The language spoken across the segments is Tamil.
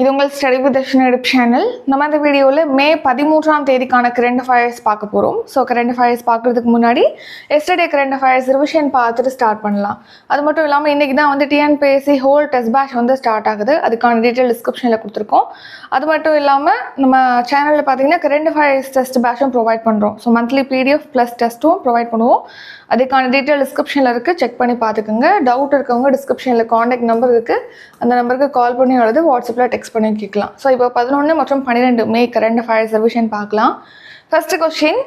இது உங்கள் ஸ்டடி வித் எடுப் சேனல் நம்ம இந்த வீடியோவில் மே பதிமூன்றாம் தேதிக்கான கரண்ட் அஃபயர்ஸ் பார்க்க போகிறோம் ஸோ கரண்ட் அஃபயர்ஸ் பார்க்குறதுக்கு முன்னாடி எஸ்டர்டே கரண்ட் அஃபயர்ஸ் ரிவிஷன் பார்த்துட்டு ஸ்டார்ட் பண்ணலாம். அது மட்டும் இல்லாமல் இன்றைக்கி தான் வந்து டிஎன்பிஎஸ்சி ஹோல் டெஸ்ட் பேட்ச் வந்து ஸ்டார்ட் ஆகுது. அதுக்கான டீட்டெயில் டிஸ்கிரிப்ஷனில் கொடுத்துருக்கோம். அது மட்டும் இல்லாமல் நம்ம சேனலில் பார்த்தீங்கன்னா கரண்ட் அஃபயர்ஸ் டெஸ்ட் பேட்சும் ப்ரொவைட் பண்ணுறோம் ஸோ மந்த்லி பிடிஎஃப் ப்ளஸ் டெஸ்ட்டும் ப்ரொவைட் பண்ணுவோம். அதுக்கான டீட்டெயில் டிஸ்கிரிப்ஷனில் இருக்குது செக் பண்ணி பார்த்துக்கோங்க. டவுட் இருக்கவங்க டிஸ்கிரிப்ஷனில் காண்டாக்ட் நம்பர் இருக்குது அந்த நம்பருக்கு கால் பண்ணி அல்லது வாட்ஸ்அப்பில் டெக்ஸ்ட் பண்ணி கேட்கலாம். ஸோ இப்போ பதினொன்று மற்றும் பன்னிரெண்டு மே கரண்ட் அஃபேர்ஸ் ரிவிஷன் பார்க்கலாம். ஃபர்ஸ்ட் கொஸ்டின்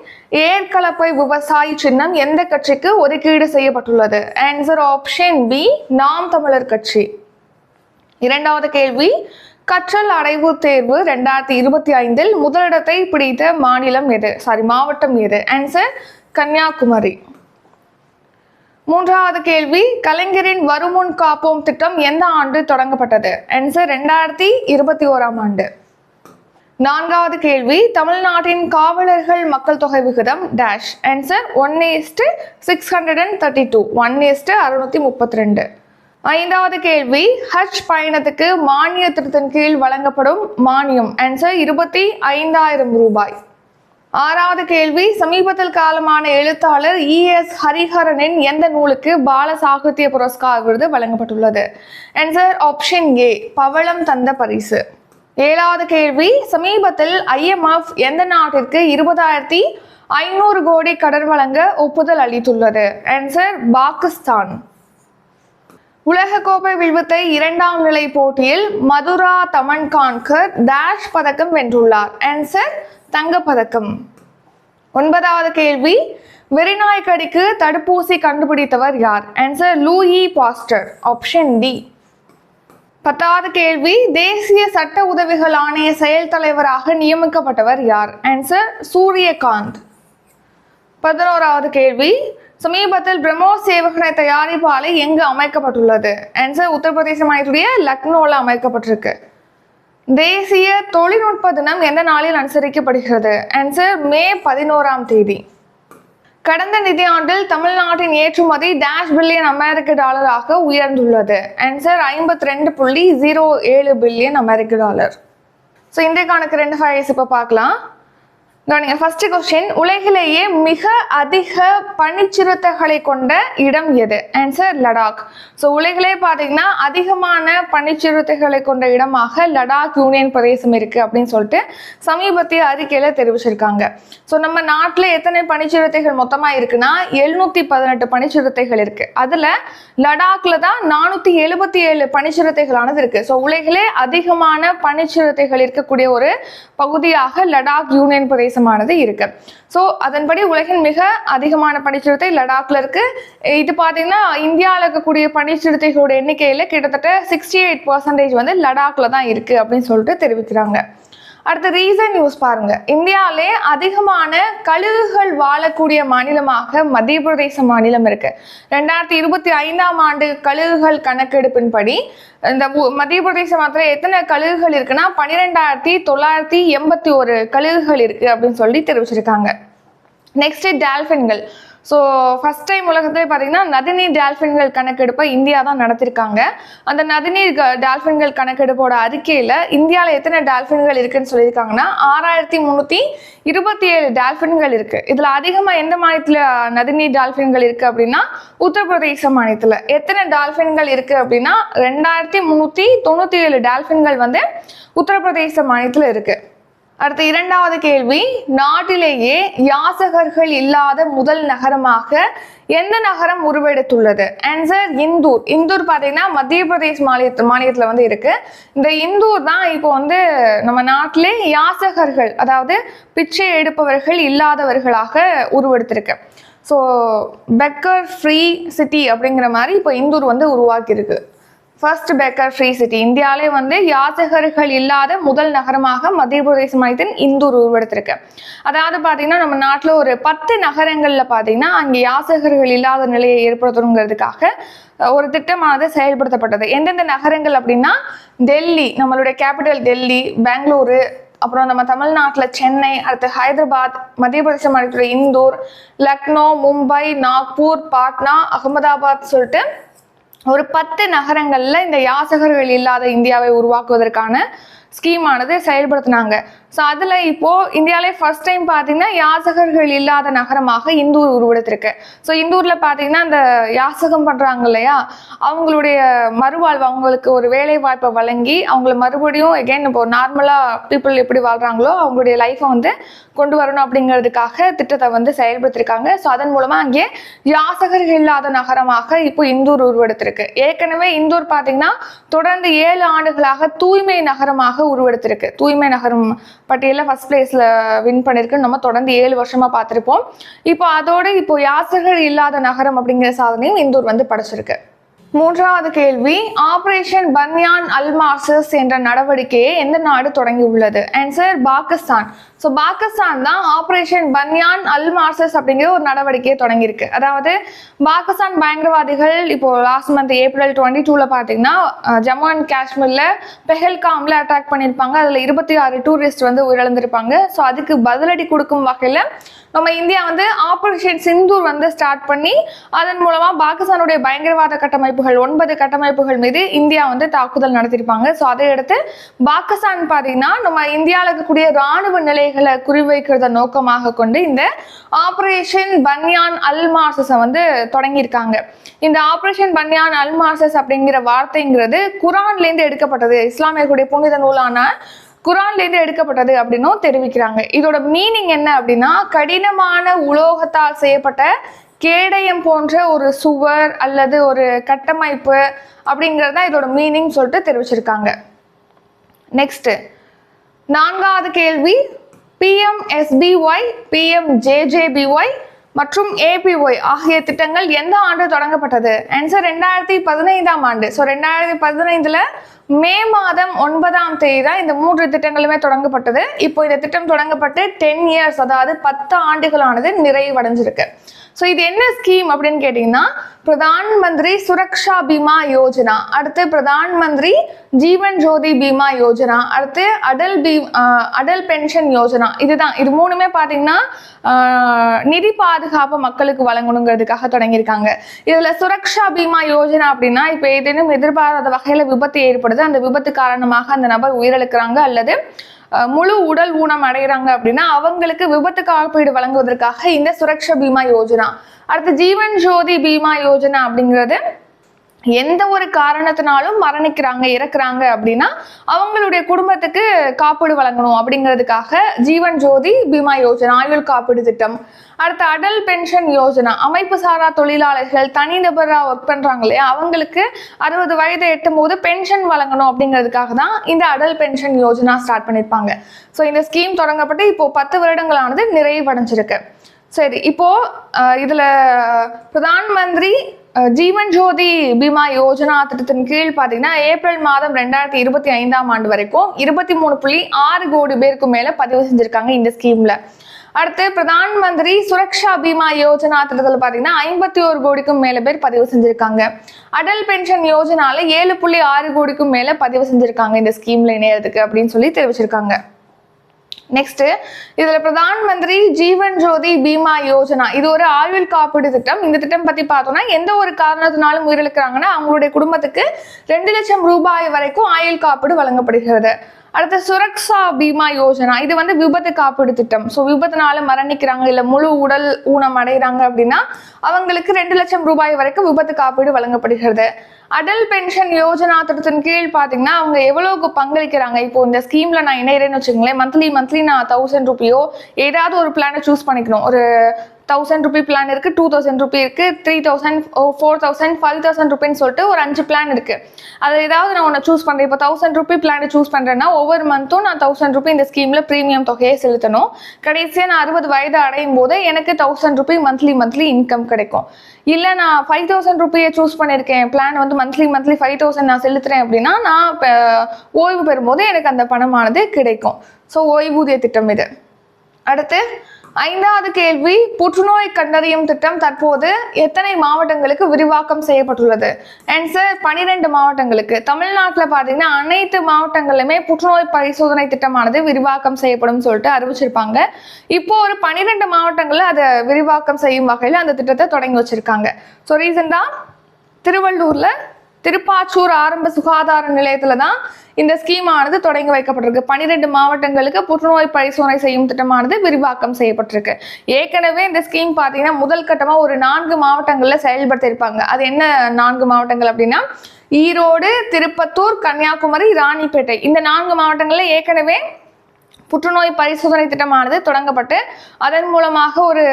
ஏற்கலப்பை விவசாயி சின்னம் எந்த கட்சிக்கு ஒதுக்கீடு செய்யப்பட்டுள்ளது? ஆன்சர் ஆப்ஷன் பி நாம் தமிழர் கட்சி. இரண்டாவது கேள்வி கற்றல் அடைவு தேர்வு ரெண்டாயிரத்தி இருபத்தி ஐந்தில் முதலிடத்தை பிடித்த மாநிலம் எது? சாரி மாவட்டம் எது? ஆன்சர் கன்னியாகுமரி. மூன்றாவது கேள்வி கலைஞரின் வருமுன் காப்போம் திட்டம் எந்த ஆண்டு தொடங்கப்பட்டது? ஆன்சர் ரெண்டாயிரத்தி இருபத்தி ஓராம் ஆண்டு. நான்காவது கேள்வி தமிழ்நாட்டின் காவலர்கள் மக்கள் தொகை விகிதம் dash answer one is to six hundred and thirty two one is to அறுநூத்தி முப்பத்தி ரெண்டு. ஐந்தாவது கேள்வி ஹஜ் பயணத்துக்கு மானிய திட்டத்தின் கீழ் வழங்கப்படும் மானியம் ஆன்சர் இருபத்தி ஐந்தாயிரம் ரூபாய். ஆறாவது கேள்வி சமீபத்தில் காலமான எழுத்தாளர் இ எஸ் ஹரிஹரனின் எந்த நூலுக்கு பால சாகித்ய புரஸ்கார் விருது வழங்கப்பட்டுள்ளது? ஆன்சர் ஆப்ஷன் ஏ பவளம் தந்த பரிசு. ஏழாவது கேள்வி சமீபத்தில் ஐஎம்எஃப் எந்த நாட்டிற்கு இருபதாயிரத்தி ஐநூறு கோடி கடன் வழங்க ஒப்புதல் அளித்துள்ளது? ஆன்சர் பாகிஸ்தான். உலகக்கோப்பை வில்வித்தை இரண்டாம் நிலை போட்டியில் மதுரா தமன் கான்கர் டேஷ் பதக்கம் வென்றுள்ளார். ஆன்சர் தங்கப்பதக்கம். ஒன்பதாவது கேள்வி வெறிநாய் கடிக்கு தடுப்பூசி கண்டுபிடித்தவர் யார்? Answer Louis Pasteur option D பத்தாவது கேள்வி தேசிய சட்ட உதவிகள் ஆணைய செயல் தலைவராக நியமிக்கப்பட்டவர் யார்? ஆன்சர் சூரியகாந்த். பதினோராவது கேள்வி சமீபத்தில் பிரம்மோஸ் ஏவுகணை தயாரிப்பு ஆலை எங்கு அமைக்கப்பட்டுள்ளது? ஆன்சர் உத்தரப்பிரதேச மாநிலத்துடைய லக்னோவில் அமைக்கப்பட்டிருக்கு. தேசிய தொழில்நுட்ப தினம் எந்த நாளில் அனுசரிக்கப்படுகிறது? ஆன்சர் மே பதினோராம் தேதி. கடந்த நிதியாண்டில் தமிழ்நாட்டின் ஏற்றுமதி டேஷ் பில்லியன் அமெரிக்க டாலராக உயர்ந்துள்ளது. ஆன்சர் ஐம்பத்தி ரெண்டு புள்ளி ஜீரோ ஏழு பில்லியன் அமெரிக்க டாலர் ஸோ இன்றைக்கான கரண்ட் அஃபேர்ஸ் இப்போ பார்க்கலாம். கவனிங்க ஃபர்ஸ்ட் கொஸ்டின் உலகிலேயே மிக அதிக பனிச்சிறுத்தைகளை கொண்ட இடம் எது? ஆன்சர் லடாக் ஸோ உலகிலே பார்த்தீங்கன்னா அதிகமான பனிச்சிறுத்தைகளை கொண்ட இடமாக லடாக் யூனியன் பிரதேசம் இருக்குது அப்படின்னு சொல்லிட்டு சமீபத்திய அறிக்கையில் தெரிவிச்சிருக்காங்க. ஸோ நம்ம நாட்டில் எத்தனை பனிச்சிறுத்தைகள் மொத்தமாக இருக்குன்னா எழுநூற்றி பதினெட்டு பனிச்சிறுத்தைகள் இருக்குது அதில் லடாக்ல தான் நானூற்றி எழுபத்தி ஏழு பனிச்சிறுத்தைகளானது இருக்குது ஸோ உலகிலே அதிகமான பனிச்சிறுத்தைகள் இருக்கக்கூடிய ஒரு பகுதியாக லடாக் யூனியன் பிரதேசம் பிரதேசமானது இருக்கு. ஸோ அதன்படி உலகின் மிக அதிகமான பனிச்சிறுத்தை லடாக்ல இருக்கு. இது பார்த்தீங்கன்னா இந்தியாவில் இருக்கக்கூடிய பனிச்சிறுத்தைகளோட எண்ணிக்கையில் கிட்டத்தட்ட சிக்ஸ்டி எயிட் பர்சன்டேஜ் வந்து லடாக்ல தான் இருக்கு அப்படின்னு சொல்லிட்டு தெரிவிக்கிறாங்க. அடுத்த ரீசன் நியூஸ் பாருங்க. இந்தியாவிலே அதிகமான கழுகுகள் வாழக்கூடிய மாநிலமாக மத்திய பிரதேச மாநிலம் இருக்கு. ரெண்டாயிரத்தி இருபத்தி ஐந்தாம் ஆண்டு கழுகுகள் கணக்கெடுப்பின்படி இந்த மத்திய பிரதேச மாத்திரம் எத்தனை கழுகுகள் இருக்குன்னா பன்னிரெண்டாயிரத்தி தொள்ளாயிரத்தி எண்பத்தி ஒரு கழுகுகள் இருக்கு அப்படின்னு சொல்லி தெரிவிச்சிருக்காங்க. நெக்ஸ்ட் டால்ஃபின்கள் ஸோ ஃபர்ஸ்ட் டைம் உலகத்திலே பார்த்தீங்கன்னா நதிநீர் டால்ஃபின்கள் கணக்கெடுப்பை இந்தியா தான் நடத்திருக்காங்க. அந்த நதிநீர் டால்ஃபின்கள் கணக்கெடுப்போட அறிக்கையில் இந்தியாவில் எத்தனை டால்ஃபின்கள் இருக்குன்னு சொல்லியிருக்காங்கன்னா ஆறாயிரத்தி முந்நூற்றி இருபத்தி ஏழு டால்ஃபின்கள் இருக்குது இதில் அதிகமாக எந்த மாநிலத்தில் நதிநீர் டால்ஃபின்கள் இருக்குது அப்படின்னா உத்தரப்பிரதேச மாநிலத்தில். எத்தனை டால்ஃபின்கள் இருக்குது அப்படின்னா ரெண்டாயிரத்தி முந்நூற்றி தொண்ணூற்றி ஏழு டால்ஃபின்கள் வந்து உத்தரப்பிரதேச மாநிலத்தில் இருக்குது அடுத்த இரண்டாவது கேள்வி. நாட்டிலேயே யாசகர்கள் இல்லாத முதல் நகரமாக எந்த நகரம் உருவெடுத்துள்ளது? ஆன்சர் இந்தூர். இந்தூர் பார்த்தீங்கன்னா மத்திய பிரதேஷ் மாநில மாநிலத்தில் வந்து இருக்கு. இந்த இந்தூர் தான் இப்போ வந்து நம்ம நாட்டிலே யாசகர்கள் அதாவது பிச்சை எடுப்பவர்கள் இல்லாதவர்களாக உருவெடுத்திருக்கு. ஸோ பெக்கர் ஃப்ரீ சிட்டி அப்படிங்கிற மாதிரி இப்போ இந்தூர் வந்து உருவாக்கியிருக்கு. ஃபர்ஸ்ட் பேக்கர் ஃப்ரீ சிட்டி இந்தியாவிலே வந்து யாசகர்கள் இல்லாத முதல் நகரமாக மத்திய பிரதேச மாநிலத்தின் இந்தூர் உருவெடுத்திருக்கு. அதாவது பார்த்தீங்கன்னா நம்ம நாட்டில் ஒரு பத்து நகரங்களில் பார்த்தீங்கன்னா அங்கே யாசகர்கள் இல்லாத நிலையை ஏற்படுத்தணுங்கிறதுக்காக ஒரு திட்டமானது செயல்படுத்தப்பட்டது. எந்தெந்த நகரங்கள் அப்படின்னா டெல்லி நம்மளுடைய கேபிட்டல் டெல்லி பெங்களூரு அப்புறம் நம்ம தமிழ்நாட்டில் சென்னை அடுத்து ஹைதராபாத் மத்திய பிரதேச மாநிலத்தில் இந்தூர் லக்னோ மும்பை நாக்பூர் பாட்னா அகமதாபாத் சொல்லிட்டு ஒரு பத்து நகரங்களில் இந்த யாசகர்கள் இல்லாத இந்தியாவை உருவாக்குவதற்கான ஸ்கீமானது செயல்படுத்தினாங்க. ஸோ அதில் இப்போது இந்தியாவிலே ஃபர்ஸ்ட் டைம் பார்த்தீங்கன்னா யாசகர்கள் இல்லாத நகரமாக இந்தூர் உருவெடுத்திருக்கு. ஸோ இந்தூரில் பார்த்தீங்கன்னா அந்த யாசகம் பண்ணுறாங்க இல்லையா? அவங்களுடைய மறுவாழ்வு அவங்களுக்கு ஒரு வேலை வாய்ப்பை வழங்கி அவங்கள மறுபடியும் எகைன் இப்போ நார்மலாக பீப்புள் எப்படி வாழ்கிறாங்களோ அவங்களுடைய லைஃப்பை வந்து கொண்டு வரணும் அப்படிங்கிறதுக்காக திட்டத்தை வந்து செயல்படுத்திருக்காங்க. ஸோ அதன் மூலமாக அங்கே யாசகர்கள் இல்லாத நகரமாக இப்போ இந்தூர் உருவெடுத்திருக்கு. ஏற்கனவே இந்தூர் பார்த்தீங்கன்னா தொடர்ந்து ஏழு ஆண்டுகளாக தூய்மை நகரமாக உருவெடுத்திருக்கு. தூய்மை நகரம் பட்டியலில் ஃபர்ஸ்ட் பிளேஸில் வின் பண்ணியிருக்கு நம்ம தொடர்ந்து ஏழு வருஷமா பார்த்துருப்போம். இப்போ அதோட இப்போ யாசகர் இல்லாத நகரம் அப்படிங்கிற சாதனையும் இந்தூர் வந்து படைச்சிருக்கு. மூன்றாவது கேள்வி ஆபரேஷன் பன்யான் அல்மார்சஸ் என்ற நடவடிக்கையை எந்த நாடு தொடங்கி உள்ளது ஆன்சர் பாகிஸ்தான் ஸோ பாகிஸ்தான் தான் ஆபரேஷன் பன்யான் அல்மார்சஸ் அப்படிங்கிற ஒரு நடவடிக்கையை தொடங்கியிருக்கு. அதாவது பாகிஸ்தான் பயங்கரவாதிகள் இப்போ லாஸ்ட் மந்த் ஏப்ரல் டுவெண்ட்டி டூவில் பார்த்தீங்கன்னா ஜம்மு அண்ட் காஷ்மீரில் பெஹல்காமில் அட்டாக் பண்ணியிருப்பாங்க. அதில் இருபத்தி ஆறு டூரிஸ்ட் வந்து உயிரிழந்திருப்பாங்க. ஸோ அதுக்கு பதிலடி கொடுக்கும் வகையில் நம்ம இந்தியா வந்து ஆபரேஷன் சிந்தூர் வந்து ஸ்டார்ட் பண்ணி அதன் மூலமாக பாகிஸ்தானுடைய பயங்கரவாத கட்டமைப்பு கட்டமைப்புகள் ஒன்பது கட்டமைப்புகள் மீது இந்தியா வந்து தாக்குதல் நடத்தியிருப்பாங்க. ஸோ அதையடுத்து பாகிஸ்தான் பார்த்தீங்கன்னா நம்ம இந்தியாவில் இருக்கக்கூடிய ராணுவ நிலைகளை குறிவைக்கிறத நோக்கமாக கொண்டு இந்த ஆப்ரேஷன் பன்யான் அல் மார்சஸை வந்து தொடங்கியிருக்காங்க. இந்த ஆப்ரேஷன் பன்யான் அல் மார்சஸ் அப்படிங்கிற வார்த்தைங்கிறது குரான்லேருந்து எடுக்கப்பட்டது. இஸ்லாமியர்களுடைய புனித நூலான குரான்லேருந்து எடுக்கப்பட்டது அப்படின்னும் தெரிவிக்கிறாங்க. இதோட மீனிங் என்ன அப்படின்னா கடினமான உலோகத்தால் செய்யப்பட்ட கேடயம் போன்ற ஒரு சுவர் அல்லது ஒரு கட்டமைப்பு அப்படிங்கிறது தான் இதோட மீனிங் சொல்லிட்டு தெரிவிச்சிருக்காங்க. நெக்ஸ்ட் நான்காவது கேள்வி பிஎம்எஸ்பிஒய் பிஎம்ஜேஜேபிஒய் மற்றும் ஏபிஒய் ஆகிய திட்டங்கள் எந்த ஆண்டு தொடங்கப்பட்டது? ஆன்சர் ரெண்டாயிரத்தி பதினைந்தாம் ஆண்டு. ஸோ ரெண்டாயிரத்தி பதினைந்தில் மே மாதம் ஒன்பதாம் தேதி தான் இந்த மூன்று திட்டங்களுமே தொடங்கப்பட்டது. இப்போ இந்த திட்டம் தொடங்கப்பட்டு டென் இயர்ஸ் அதாவது பத்து ஆண்டுகளானது நிறைவடைஞ்சிருக்கு. ஸோ இது என்ன ஸ்கீம் அப்படின்னு கேட்டிங்கன்னா பிரதான் மந்திரி சுரக்ஷா பீமா யோஜனா அடுத்து பிரதான் மந்திரி ஜீவன் ஜோதி பீமா யோஜனா அடுத்து அடல் பீ அடல் பென்ஷன் யோஜனா இதுதான். இது மூணுமே பார்த்தீங்கன்னா நிதி பாதுகாப்பு மக்களுக்கு வழங்கணுங்கிறதுக்காக தொடங்கியிருக்காங்க. இதில் சுரக்ஷா பீமா யோஜனா அப்படின்னா இப்போ ஏதேனும் எதிர்பாராத வகையில் விபத்து ஏற்படுது. அந்த விபத்து காரணமாக அந்த நபர் உயிரிழக்கிறாங்க அல்லது முழு உடல் ஊனம் அடைகிறாங்க அப்படின்னா அவங்களுக்கு விபத்து காப்பீடு வழங்குவதற்காக இந்த சுரக்ஷா பீமா யோஜனா. அடுத்து ஜீவன் ஜோதி பீமா யோஜனா அப்படிங்கிறது எந்த ஒரு காரணத்தினாலும் மரணிக்கிறாங்க இறக்குறாங்க அப்படின்னா அவங்களுடைய குடும்பத்துக்கு காப்பீடு வழங்கணும் அப்படிங்கிறதுக்காக ஜீவன் ஜோதி பீமா யோஜனா ஆயுள் காப்பீடு திட்டம். அடுத்த அடல் பென்ஷன் யோஜனா அமைப்பு சாரா தொழிலாளர்கள் தனிநபராக ஒர்க் பண்றாங்க இல்லையா? அவங்களுக்கு அறுபது வயது எட்டும் போது பென்ஷன் வழங்கணும் அப்படிங்கிறதுக்காக தான் இந்த அடல் பென்ஷன் யோஜனா ஸ்டார்ட் பண்ணியிருப்பாங்க ஸோ இந்த ஸ்கீம் தொடங்கப்பட்டு இப்போ பத்து வருடங்களானது நிறைவடைஞ்சிருக்கு. சரி இப்போ இதில் இதுல பிரதான் மந்திரி ஜீவன் ஜோதி பீமா யோஜனா திட்டத்தின் கீழ் பார்த்தீங்கன்னா ஏப்ரல் மாதம் ரெண்டாயிரத்தி இருபத்தி ஐந்தாம் ஆண்டு வரைக்கும் இருபத்தி மூணு புள்ளி ஆறு கோடி பேருக்கு மேல பதிவு செஞ்சிருக்காங்க இந்த ஸ்கீம்ல. அடுத்து பிரதான் மந்திரி சுரக்ஷா பீமா யோஜனா திட்டத்தில் பார்த்தீங்கன்னா ஐம்பத்தி ஒரு கோடிக்கும் மேல பேர் பதிவு செஞ்சிருக்காங்க. அடல் பென்ஷன் யோஜனால ஏழு புள்ளி ஆறு கோடிக்கும் மேல பதிவு செஞ்சிருக்காங்க இந்த ஸ்கீம்ல இணையறதுக்கு அப்படின்னு சொல்லி தெரிவிச்சிருக்காங்க. நெக்ஸ்ட் இதுல பிரதான் மந்திரி ஜீவன் ஜோதி பீமா யோஜனா. இது ஒரு ஆயுள் காப்பீடு திட்டம். இந்த திட்டம் பத்தி பார்த்தோம்னா எந்த ஒரு காரணத்தினாலும் உயிரிழக்கிறாங்கன்னா அவங்களுடைய குடும்பத்துக்கு ரெண்டு லட்சம் ரூபாய் வரைக்கும் ஆயுள் காப்பீடு வழங்கப்படுகிறது. அடுத்து சுரக்ஷா பீமா யோஜனா. இது வந்து விபத்து காப்பீடு திட்டம். ஸோ விபத்துனால மரணிக்கிறாங்க இல்லை முழு உடல் ஊனம் அடைகிறாங்க அப்படின்னா அவங்களுக்கு ரெண்டு லட்சம் ரூபாய் வரைக்கும் விபத்து காப்பீடு வழங்கப்படுகிறது. அடல் பென்ஷன் யோஜனா திட்டத்தின் கீழ் பார்த்தீங்கன்னா அவங்க எவ்வளவுக்கு பங்களிக்கிறாங்க? இப்போ இந்த ஸ்கீம்ல நான் இணைகிறேன்னு வச்சுக்கோங்களேன் மந்த்லி மந்த்லி நான் தௌசண்ட் ருபியோ ஏதாவது ஒரு பிளானை சூஸ் பண்ணிக்கணும். ஒரு தௌசண்ட் ருபி பிளான் இருக்கு டூ தௌசண்ட் ருபி இருக்குது three thousand four thousand five thousand ருபின்னு சொல்லிட்டு ஒரு அஞ்சு பிளான் இருக்குது அது ஏதாவது நான் ஒன்று சூஸ் பண்ணுறேன் இப்போ தௌசண்ட் ருபி பிளான் சூஸ் பண்ணுறேன்னா ஒவ்வொரு மந்த்தும் நான் தௌசண்ட் ருபி இந்த ஸ்கீமில் ப்ரீமியம் தொகையை செலுத்தணும். கடைசியாக நான் அறுபது வயது அடையும் போது எனக்கு thousand rupee monthly monthly income கிடைக்கும். இல்லை நான் ஃபைவ் தௌசண்ட் ருபியை சூஸ் பண்ணியிருக்கேன் பிளான் வந்து மந்த்லி மந்த்லி ஃபைவ் தௌசண்ட் நான் செலுத்துகிறேன் அப்படின்னா நான் இப்போ ஓய்வு பெறும்போது எனக்கு அந்த பணமானது கிடைக்கும். ஸோ ஓய்வூதிய திட்டம் இது. அடுத்து ஐந்தாவது கேள்வி புற்றுநோய் கண்டறியும் திட்டம் தற்போது எத்தனை மாவட்டங்களுக்கு விரிவாக்கம் செய்யப்பட்டுள்ளது? ஆன்சர் பனிரெண்டு மாவட்டங்களுக்கு. தமிழ்நாட்டில் பார்த்தீங்கன்னா அனைத்து மாவட்டங்களிலுமே புற்றுநோய் பரிசோதனை திட்டமானது விரிவாக்கம் செய்யப்படும் சொல்லிட்டு அறிவிச்சிருப்பாங்க. இப்போ ஒரு பனிரெண்டு மாவட்டங்களில் அதை விரிவாக்கம் செய்யும் வகையில் அந்த திட்டத்தை தொடங்கி வச்சிருக்காங்க. ஸோ ரீசெண்டாக திருவள்ளூரில் திருப்பாச்சூர் ஆரம்ப சுகாதார நிலையத்துல தான் இந்த ஸ்கீம் ஆனது தொடங்கி வைக்கப்பட்டிருக்கு. பனிரெண்டு மாவட்டங்களுக்கு புற்றுநோய் பரிசோதனை செய்யும் திட்டமானது விரிவாக்கம் செய்யப்பட்டிருக்கு. ஏற்கனவே இந்த ஸ்கீம் பார்த்தீங்கன்னா முதல் கட்டமா ஒரு நான்கு மாவட்டங்கள்ல செயல்படுத்தியிருப்பாங்க அது என்ன நான்கு மாவட்டங்கள் அப்படின்னா? ஈரோடு திருப்பத்தூர் கன்னியாகுமரி ராணிப்பேட்டை. இந்த நான்கு மாவட்டங்கள்ல ஏற்கனவே புற்றுநோய் பரிசோதனை திட்டமானது தொடங்கப்பட்டு அதன் மூலமாக ஒரு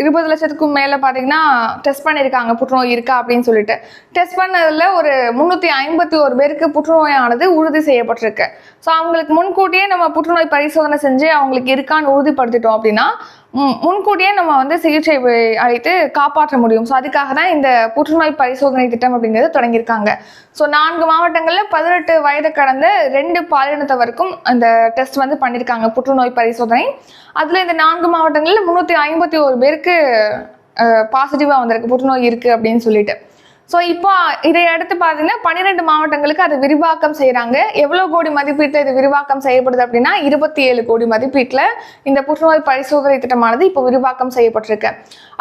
இருபது லட்சத்துக்கும் மேலே பார்த்தீங்கன்னா டெஸ்ட் பண்ணியிருக்காங்க புற்றுநோய் இருக்கா அப்படின்னு சொல்லிட்டு. டெஸ்ட் பண்ணதில் ஒரு முந்நூற்றி ஐம்பத்தி ஒரு பேருக்கு புற்றுநோயானது உறுதி செய்யப்பட்டிருக்கு. ஸோ அவங்களுக்கு முன்கூட்டியே நம்ம புற்றுநோய் பரிசோதனை செஞ்சு அவங்களுக்கு இருக்கான்னு உறுதிப்படுத்திட்டோம் அப்படின்னா முன்கூட்டியே நம்ம வந்து சிகிச்சை அளித்து காப்பாற்ற முடியும். ஸோ அதுக்காக தான் இந்த புற்றுநோய் பரிசோதனை திட்டம் அப்படிங்கிறது தொடங்கியிருக்காங்க. ஸோ நான்கு மாவட்டங்களில் பதினெட்டு வயது கடந்த ரெண்டு பாலினத்தவருக்கும் அந்த டெஸ்ட் வந்து பண்ணியிருக்காங்க புற்றுநோய் பரிசோதனை. அதில் இந்த நான்கு மாவட்டங்களில் முந்நூற்றி ஐம்பத்தி ஒரு பேருக்கு பாசிட்டிவாக வந்திருக்கு புற்றுநோய் இருக்குது அப்படின்னு சொல்லிட்டு. ஸோ இப்போ இதை அடுத்து பார்த்தீங்கன்னா பன்னிரெண்டு மாவட்டங்களுக்கு அதை விரிவாக்கம் செய்கிறாங்க எவ்வளோ கோடி மதிப்பீட்டில் இது விரிவாக்கம் செய்யப்படுது அப்படின்னா இருபத்தி ஏழு கோடி மதிப்பீட்டில் இந்த புற்றுநோய் பரிசோதனை திட்டமானது இப்போ விரிவாக்கம் செய்யப்பட்டிருக்கு.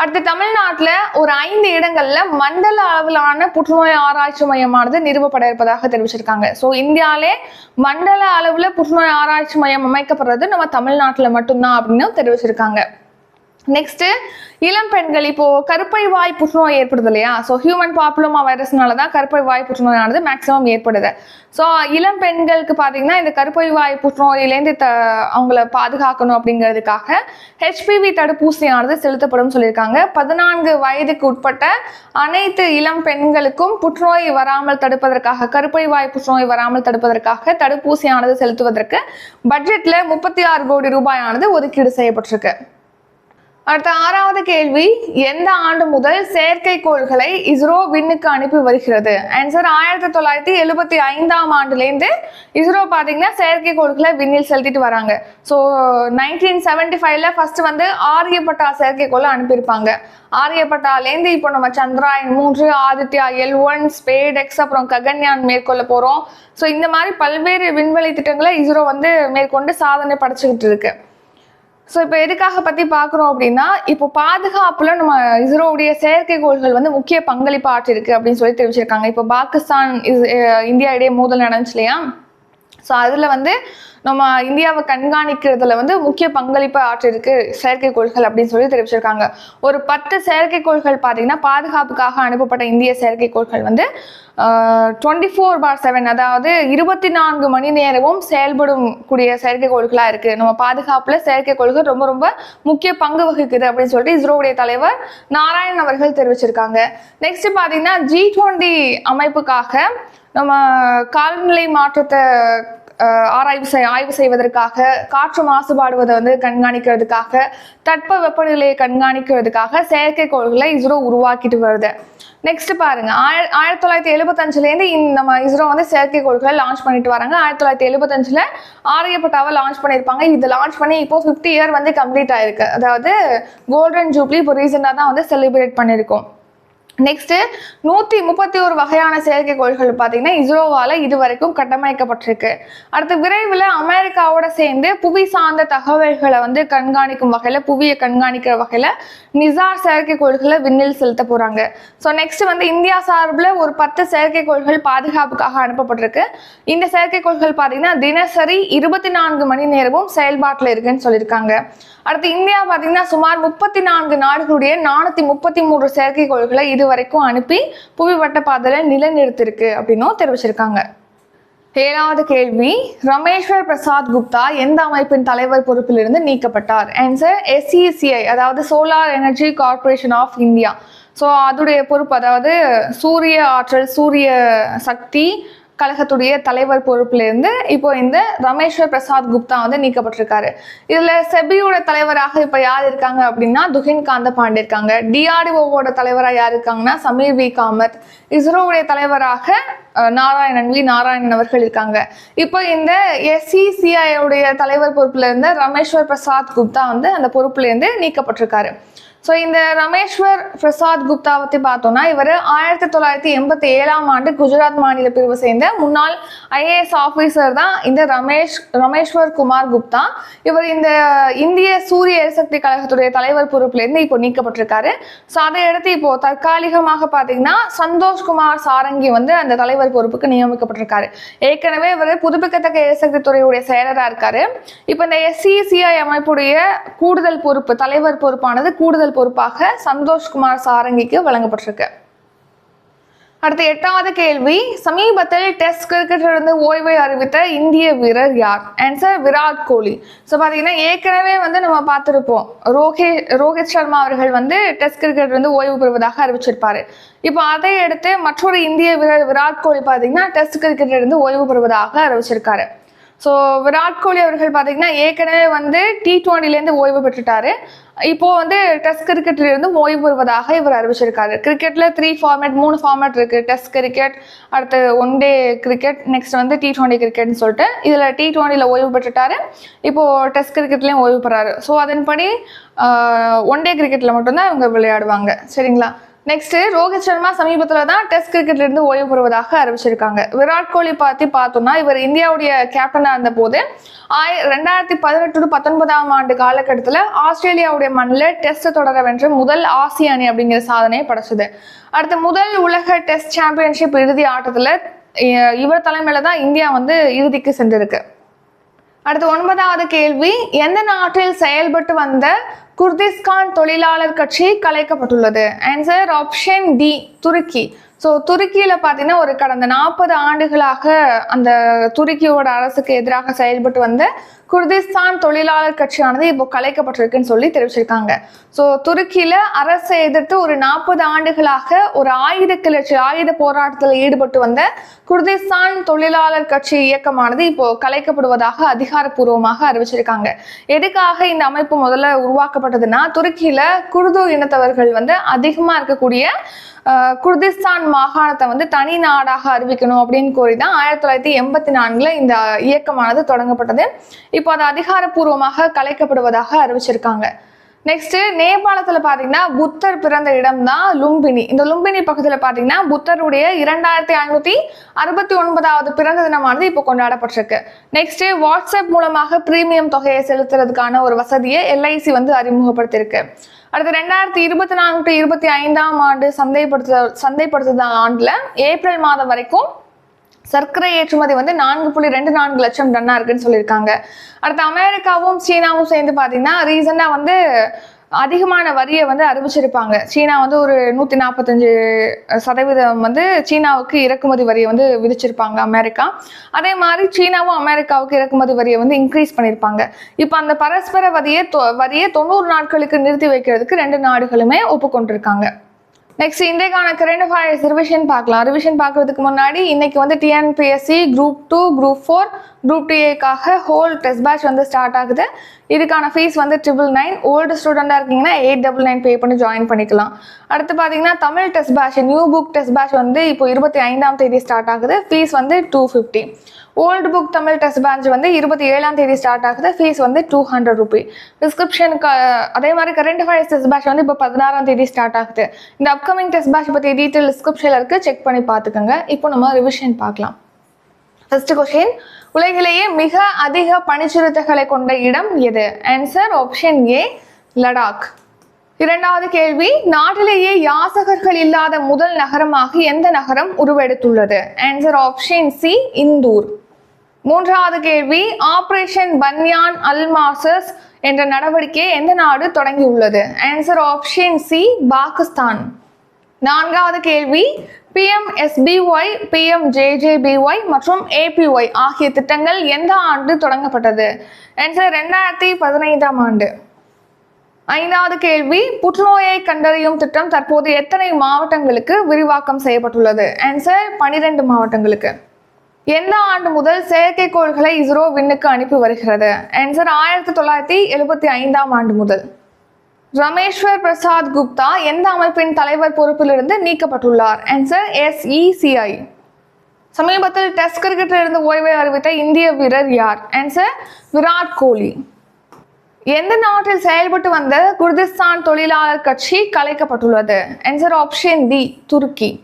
அடுத்து தமிழ்நாட்டில் ஒரு ஐந்து இடங்களில் மண்டல அளவிலான புற்றுநோய் ஆராய்ச்சி மையமானது நிறுவப்பட இருப்பதாக தெரிவிச்சிருக்காங்க. ஸோ இந்தியாவிலே மண்டல அளவில் புற்றுநோய் ஆராய்ச்சி மையம் அமைக்கப்படுறது நம்ம தமிழ்நாட்டில் மட்டும்தான் அப்படின்னு தெரிவிச்சிருக்காங்க. நெக்ஸ்ட் இளம் பெண்கள் இப்போ கருப்பை வாய் புற்றுநோய் ஏற்படுது இல்லையா? ஸோ ஹியூமன் பாப்புலோமா வைரஸ்னால தான் கருப்பை வாய் புற்றுநோயானது மேக்ஸிமம் ஏற்படுது. ஸோ இளம் பெண்களுக்கு பார்த்தீங்கன்னா இந்த கருப்பை வாய் புற்றுநோயிலேருந்து த அவங்கள பாதுகாக்கணும் அப்படிங்கிறதுக்காக ஹெச்பிவி தடுப்பூசியானது செலுத்தப்படும் சொல்லியிருக்காங்க. பதினான்கு வயதுக்கு உட்பட்ட அனைத்து இளம் பெண்களுக்கும் புற்றுநோய் வராமல் தடுப்பதற்காக கருப்பை வாய் புற்றுநோய் வராமல் தடுப்பதற்காக தடுப்பூசியானது செலுத்துவதற்கு பட்ஜெட்டில் முப்பத்தி ஆறு கோடி ரூபாயானது ஒதுக்கீடு செய்யப்பட்டிருக்கு. அடுத்த ஆறாவது கேள்வி எந்த ஆண்டு முதல் செயற்கைக்கோள்களை இஸ்ரோ விண்ணுக்கு அனுப்பி வருகிறது? ஆன்சர் ஆயிரத்தி தொள்ளாயிரத்தி எழுபத்தி ஐந்தாம் ஆண்டுலேருந்து இஸ்ரோ பார்த்தீங்கன்னா செயற்கைக்கோள்களை விண்ணில் செலுத்திட்டு வராங்க. ஸோ நைன்டீன் செவன்டி ஃபைவ்ல ஃபர்ஸ்ட் வந்து ஆரியப்பட்டா செயற்கைக்கோளை அனுப்பியிருப்பாங்க. ஆரியப்பட்டாலேருந்து இப்போ நம்ம சந்திராயன் மூன்று Aditya L one SpaDeX அப்புறம் ககன்யான் மேற்கொள்ள போகிறோம் ஸோ இந்த மாதிரி பல்வேறு விண்வெளி திட்டங்களை இஸ்ரோ வந்து மேற்கொண்டு சாதனை படைச்சிக்கிட்டு இருக்குது ஸோ இப்போ எதுக்காக பற்றி பார்க்குறோம் அப்படின்னா இப்போ பாதுகாப்பில் நம்ம இஸ்ரோவுடைய செயற்கைக்கோள்கள் வந்து முக்கிய பங்களிப்பு ஆற்றிருக்கு அப்படின்னு சொல்லி தெரிவிச்சிருக்காங்க. இப்போ பாகிஸ்தான் இஸ் இந்தியா இடையே மோதல் நடந்துச்சு இல்லையா? ஸோ அதில் வந்து நம்ம இந்தியாவை கண்காணிக்கிறதுல வந்து முக்கிய பங்களிப்பு ஆற்றிருக்கு செயற்கைக்கோள்கள் அப்படின்னு சொல்லி தெரிவிச்சிருக்காங்க. ஒரு பத்து செயற்கைக்கோள்கள் பார்த்தீங்கன்னா பாதுகாப்புக்காக அனுப்பப்பட்ட இந்திய செயற்கைக்கோள்கள் வந்து டுவெண்ட்டி ஃபோர் பார் செவன் அதாவது இருபத்தி நான்கு மணி நேரமும் செயல்படும் கூடிய செயற்கைக்கோள்களாக இருக்குது நம்ம பாதுகாப்பில் செயற்கைக்கோள்கள் ரொம்ப ரொம்ப முக்கிய பங்கு வகிக்குது அப்படின்னு சொல்லிட்டு இஸ்ரோவுடைய தலைவர் நாராயண் அவர்கள் தெரிவிச்சிருக்காங்க. நெக்ஸ்ட் பார்த்தீங்கன்னா ஜி டுவெண்ட்டி அமைப்புக்காக நம்ம காலநிலை மாற்றத்தை ஆராய்வு செய் ஆய்வு செய்வதற்காக காற்று மாசுபாடுவதை வந்து கண்காணிக்கிறதுக்காக தட்ப வெப்பநிலையை கண்காணிக்கிறதுக்காக செயற்கைக்கோள்களை இஸ்ரோ உருவாக்கிட்டு வருது. நெக்ஸ்ட் பாருங்க. ஆயிர ஆயிரத்தி தொள்ளாயிரத்தி எழுபத்தஞ்சுலேருந்து நம்ம இஸ்ரோ வந்து செயற்கைக்கோள்களை லான்ச் பண்ணிட்டு வராங்க. ஆயிரத்தி தொள்ளாயிரத்தி எழுபத்தஞ்சில் ஆரியப்பட்டாவை லான்ச் பண்ணியிருப்பாங்க இது லான்ச் பண்ணி இப்போ ஃபிஃப்டி இயர் வந்து கம்ப்ளீட் ஆயிருக்கு. அதாவது கோல்டன் ஜூப்ளி இப்போ ரீசெண்டாக தான் வந்து செலிப்ரேட் பண்ணியிருக்கோம் நெக்ஸ்ட் நூற்றி முப்பத்தி ஒரு வகையான செயற்கைக்கோள்கள் பார்த்தீங்கன்னா இஸ்ரோவால் இது வரைக்கும் கட்டமைக்கப்பட்டிருக்கு. அடுத்து விரைவில் அமெரிக்காவோட சேர்ந்து புவி சார்ந்த தகவல்களை வந்து கண்காணிக்கும் வகையில் புவியை கண்காணிக்கிற வகையில் நிசார் செயற்கைக்கோள்களை விண்ணில் செலுத்த போகிறாங்க ஸோ நெக்ஸ்ட் வந்து இந்தியா சார்பில் ஒரு பத்து செயற்கைக்கோள்கள் பாதுகாப்புக்காக அனுப்பப்பட்டிருக்கு. இந்த செயற்கைக்கோள்கள் பார்த்தீங்கன்னா தினசரி இருபத்தி நான்கு மணி நேரமும் செயல்பாட்டில் இருக்குன்னு சொல்லியிருக்காங்க. அடுத்து இந்தியா பார்த்தீங்கன்னா சுமார் முப்பத்தி நான்கு நாடுகளுடைய நானூற்றி முப்பத்தி மூன்று செயற்கைக்கோள்களை இது வரைக்கும் அனுப்பி புவி வட்ட பாதையில் நிலைநிறுத்திருக்கு அப்படின்னும் தெரிவிச்சிருக்காங்க. ஏழாவது கேள்வி ரமேஸ்வர் பிரசாத் குப்தா எந்த அமைப்பின் தலைவர் பொறுப்பிலிருந்து நீக்கப்பட்டார்? ஆன்சர் எஸ்இசிஐ அதாவது solar energy corporation of India so அதோடைய பொறுப்பு அதாவது சூரிய ஆற்றல் சூரிய சக்தி கழகத்துடைய தலைவர் பொறுப்பிலிருந்து இப்போ இந்த ரமேஸ்வர் பிரசாத் குப்தா வந்து நீக்கப்பட்டிருக்காரு. இதுல செபியோட தலைவராக இப்ப யார் இருக்காங்க அப்படின்னா துகின் காந்த பாண்டே இருக்காங்க. டிஆர்டிஓவோட தலைவராக யார் இருக்காங்கன்னா சமீர் வி. காமத். இஸ்ரோவுடைய தலைவராக நாராயணன் வி நாராயணன் அவர்கள் இருக்காங்க. இப்போ இந்த எஸ்இசிஐ உடைய தலைவர் பொறுப்புல இருந்து ரமேஸ்வர் பிரசாத் குப்தா வந்து அந்த பொறுப்புல இருந்து நீக்கப்பட்டிருக்காரு. ஸோ இந்த ரமேஸ்வர் பிரசாத் குப்தா பற்றி பார்த்தோம்னா இவர் ஆயிரத்தி தொள்ளாயிரத்தி எண்பத்தி ஏழாம் ஆண்டு குஜராத் மாநில பிரிவு சேர்ந்த முன்னாள் ஐஏஎஸ் ஆஃபீஸர் தான் இந்த ரமேஷ் ரமேஸ்வர் குமார் குப்தா. இவர் இந்த இந்திய சூரிய எரிசக்தி கழகத்துடைய தலைவர் பொறுப்புலேருந்து இப்போ நீக்கப்பட்டிருக்காரு. ஸோ அதை அடுத்து இப்போ தற்காலிகமாக பார்த்தீங்கன்னா சந்தோஷ்குமார் சாரங்கி வந்து அந்த தலைவர் தலைவர் பொறுப்புக்கு நியமிக்கப்பட்டிருக்காரு. ஏற்கனவே இவர் புதுப்பிக்கத்தக்க எரிசக்தி துறையுடைய செயலராக இருக்காரு. இப்போ இந்த எஸ்சிசிஐ அமைப்புடைய கூடுதல் பொறுப்பு தலைவர் பொறுப்பானது கூடுதல் பொறுப்பாக சந்தோஷ்குமார் சாரங்கிக்கு வழங்கப்பட்டிருக்கு. அடுத்த எட்டாவது கேள்வி சமீபத்தில் டெஸ்ட் கிரிக்கெட்டிலிருந்து ஓய்வை அறிவித்த இந்திய வீரர் யார்? ஆன்சர் விராட் கோலி. ஸோ பார்த்தீங்கன்னா ஏற்கனவே வந்து நம்ம பார்த்துருப்போம். ரோஹித் ரோஹித் சர்மா அவர்கள் வந்து டெஸ்ட் கிரிக்கெட்லேருந்து ஓய்வு பெறுவதாக அறிவிச்சிருப்பாரு. இப்போ அதை அடுத்து மற்றொரு இந்திய வீரர் விராட் கோலி பார்த்தீங்கன்னா டெஸ்ட் கிரிக்கெட்டிலிருந்து ஓய்வு பெறுவதாக அறிவிச்சிருக்காரு. ஸோ விராட் கோலி அவர்கள் பார்த்தீங்கன்னா ஏற்கனவே வந்து டி டுவெண்ட்டிலேருந்து ஓய்வு பெற்றுட்டாரு. இப்போ வந்து டெஸ்ட் கிரிக்கெட்லேருந்து ஓய்வு பெறுவதாக இவர் அறிவிச்சிருக்காரு. கிரிக்கெட்டில் த்ரீ ஃபார்மேட் மூணு ஃபார்மேட் இருக்குது டெஸ்ட் கிரிக்கெட் அடுத்து ஒன் டே கிரிக்கெட் நெக்ஸ்ட் வந்து டி டுவெண்ட்டி கிரிக்கெட்னு சொல்லிட்டு இதில் டி டுவெண்ட்டியில் ஓய்வு பெற்றுட்டாரு. இப்போது டெஸ்ட் கிரிக்கெட்லேயும் ஓய்வு பெறாரு. ஸோ அதன்படி ஒன் டே கிரிக்கெட்டில் மட்டும்தான் இவங்க விளையாடுவாங்க. சரிங்களா? நெக்ஸ்ட் ரோஹித் சர்மா சமீபத்தில் தான் டெஸ்ட் கிரிக்கெட்ல இருந்து ஓய்வு பெறுவதாக அறிவிச்சிருக்காங்க. விராட் கோலி பத்தி பார்த்தோம்னா இவர் இந்தியாவுடைய கேப்டனாக இருந்த போது ஆய் ரெண்டாயிரத்தி பதினெட்டு டு பத்தொன்பதாம் ஆண்டு காலகட்டத்தில் ஆஸ்திரேலியாவுடைய மண்ணில் டெஸ்ட் தொடர வென்ற முதல் ஆசிய அணி அப்படிங்கிற சாதனையை படைச்சது. அடுத்து முதல் உலக டெஸ்ட் சாம்பியன்ஷிப் இறுதி ஆட்டத்தில் இவர் தலைமையில தான் இந்தியா வந்து இறுதிக்கு சென்றிருக்கு. அடுத்து ஒன்பதாவது கேள்வி எந்த நாட்டில் செயல்பட்டு வந்த குர்திஸ்கான் தொழிலாளர் கட்சி கலைக்கப்பட்டுள்ளது? ஆன்சர் ஆப்ஷன் டி துருக்கி. ஸோ துருக்கியில் பார்த்தீங்கன்னா ஒரு கடந்த நாற்பது ஆண்டுகளாக அந்த துருக்கியோட அரசுக்கு எதிராக செயல்பட்டு வந்த குர்திஸ்தான் தொழிலாளர் கட்சியானது இப்போ கலைக்கப்பட்டிருக்குன்னு சொல்லி தெரிவிச்சிருக்காங்க. ஸோ துருக்கியில் அரசை எதிர்த்து ஒரு நாற்பது ஆண்டுகளாக ஒரு ஆயுத கிளர்ச்சி ஆயுத போராட்டத்தில் ஈடுபட்டு வந்த குர்திஸ்தான் தொழிலாளர் கட்சி இயக்கமானது இப்போ கலைக்கப்படுவதாக அதிகாரப்பூர்வமாக அறிவிச்சிருக்காங்க. எதுக்காக இந்த அமைப்பு முதல்ல உருவாக்கப்பட்டதுன்னா துருக்கியில் குர்து இனத்தவர்கள் வந்து அதிகமாக இருக்கக்கூடிய குர்திஸ்தான் மாகாணத்தை வந்து தனி நாடாக அறிவிக்கணும் அப்படின்னு கோரி தான் ஆயிரத்தி தொள்ளாயிரத்தி எண்பத்தி நான்குல இந்த இயக்கமானது தொடங்கப்பட்டது. இப்போ அது அதிகாரப்பூர்வமாக கலைக்கப்படுவதாக அறிவிச்சிருக்காங்க. நெக்ஸ்ட் நேபாளத்துல பாத்தீங்கன்னா புத்தர் பிறந்த இடம் தான் லும்பினி. இந்த லும்பினி பக்கத்துல பாத்தீங்கன்னா புத்தருடைய இரண்டாயிரத்தி ஐநூத்தி அறுபத்தி ஒன்பதாவது பிறந்த தினமானது இப்போ கொண்டாடப்பட்டிருக்கு. நெக்ஸ்ட் வாட்ஸ்அப் மூலமாக பிரீமியம் தொகையை செலுத்துறதுக்கான ஒரு வசதியை எல்ஐசி வந்து அறிமுகப்படுத்தியிருக்கு. அடுத்து ரெண்டாயிரத்தி இருபத்தி நான்கு டு இருபத்தி ஐந்தாம் ஆண்டு சந்தைப்படுத்த சந்தைப்படுத்துதல் ஆண்டுல ஏப்ரல் மாதம் வரைக்கும் சர்க்கரை ஏற்றுமதி வந்து நான்கு புள்ளி ரெண்டு நான்கு லட்சம் டன்னா இருக்குன்னு சொல்லியிருக்காங்க. அடுத்து அமெரிக்காவும் சீனாவும் சேர்ந்து பார்த்தீங்கன்னா ரீசெண்டாக வந்து அதிகமான வரியை வந்து அறிவிச்சிருப்பாங்க. சீனா வந்து ஒரு நூற்றி நாற்பத்தஞ்சு சதவீதம் வந்து சீனாவுக்கு இறக்குமதி வரியை வந்து விதிச்சிருப்பாங்க அமெரிக்கா. அதே மாதிரி சீனாவும் அமெரிக்காவுக்கு இறக்குமதி வரியை வந்து இன்க்ரீஸ் பண்ணியிருப்பாங்க. இப்போ அந்த பரஸ்பர வரியை தொ- வரியை தொண்ணூறு நாட்களுக்கு நிறுத்தி வைக்கிறதுக்கு ரெண்டு நாடுகளுமே ஒப்புக்கொண்டிருக்காங்க. நெக்ஸ்ட் இன்றைக்கான கரண்ட் அஃபேர்ஸ் ரிவிஷன் பார்க்கலாம். ரிவிஷன் பார்க்கறதுக்கு முன்னாடி இன்னைக்கு வந்து TNPSC group two group four group டிஏக்காக whole test batch வந்து ஸ்டார்ட் ஆகுது. இதுக்கான ஃபீஸ் வந்து ட்ரிபிள் நைன் ஓல்டு ஸ்டூடெண்டாக இருக்கீங்கன்னா எயிட் டபுள் நைன் பே பண்ணி ஜாயின் பண்ணிக்கலாம். அடுத்து பார்த்தீங்கன்னா Tamil test batch new book test batch வந்து இப்போ இருபத்தி ஐந்தாம் தேதி ஸ்டார்ட் ஆகுது. ஃபீஸ் வந்து two fifty old book Tamil test batch வந்து இருபத்தி ஏழாம் தேதி ஸ்டார்ட் ஆகுது. ஃபீஸ் வந்து டூ ஹண்ட்ரட் ருபி டிஸ்கிரிப்ஷனுக்கு அதே மாதிரி கரண்ட் அஃபேர்ஸ் டெஸ்ட் பேட்ச் வந்து இப்போ பதினாறாம் தேதி ஸ்டார்ட் ஆகுது. இந்த அப்கமிங் டெஸ்ட் பேட்ச் பற்றி டீட்டெயில் டிஸ்கிரிப்ஷனில் இருக்கு. செக் பண்ணி பார்த்துக்கோங்க. இப்போ நம்ம ரிவிஷன் பார்க்கலாம். ஃபர்ஸ்ட் கொஸ்டின் உலகிலேயே மிக அதிக பனிச்சிறுத்தைகளை கொண்ட இடம் எது? ஆன்சர் ஆப்ஷன் ஏ லடாக் இரண்டாவது கேள்வி. நாட்டிலேயே யாசகர்கள் இல்லாத முதல் நகரமாக எந்த நகரம் உருவெடுத்துள்ளது? ஆன்சர் ஆப்ஷன் சி இந்தூர் மூன்றாவது கேள்வி ஆபரேஷன் பன்யான் அல்மாசஸ் என்ற நடவடிக்கையை எந்த நாடு தொடங்கியுள்ளது? ஆன்சர் ஆப்ஷன் சி பாகிஸ்தான் நான்காவது கேள்வி பிஎம்எஸ்பிஒய் பிஎம்ஜேஜேபிஒய் மற்றும் ஏபிஒய் ஆகிய திட்டங்கள் எந்த ஆண்டு தொடங்கப்பட்டது? ஆன்சர் ரெண்டாயிரத்தி பதினைந்தாம் ஆண்டு. ஐந்தாவது கேள்வி புற்றுநோயை கண்டறியும் திட்டம் தற்போது எத்தனை மாவட்டங்களுக்கு விரிவாக்கம் செய்யப்பட்டுள்ளது? ஆன்சர் பனிரெண்டு மாவட்டங்களுக்கு. எந்த ஆண்டு முதல் செயற்கைக்கோள்களை இஸ்ரோ விண்ணுக்கு அனுப்பி வருகிறது? ஆன்சர் ஆயிரத்தி தொள்ளாயிரத்தி எழுபத்தி ஐந்தாம் ஆண்டு முதல். ரமேஸ்வர் பிரசாத் குப்தா எந்த அமைப்பின் தலைவர் பொறுப்பிலிருந்து நீக்கப்பட்டுள்ளார்? ஆன்சர் எஸ்இசிஐ சமீபத்தில் டெஸ்ட் கிரிக்கெட்டில் இருந்து ஓய்வை அறிவித்த இந்திய வீரர் யார்? ஆன்சர் விராட் கோலி. எந்த நாட்டில் செயல்பட்டு வந்த குர்திஸ்தான் தொழிலாளர் கட்சி கலைக்கப்பட்டுள்ளது? ஆன்சர் ஆப்ஷன் டி துருக்கி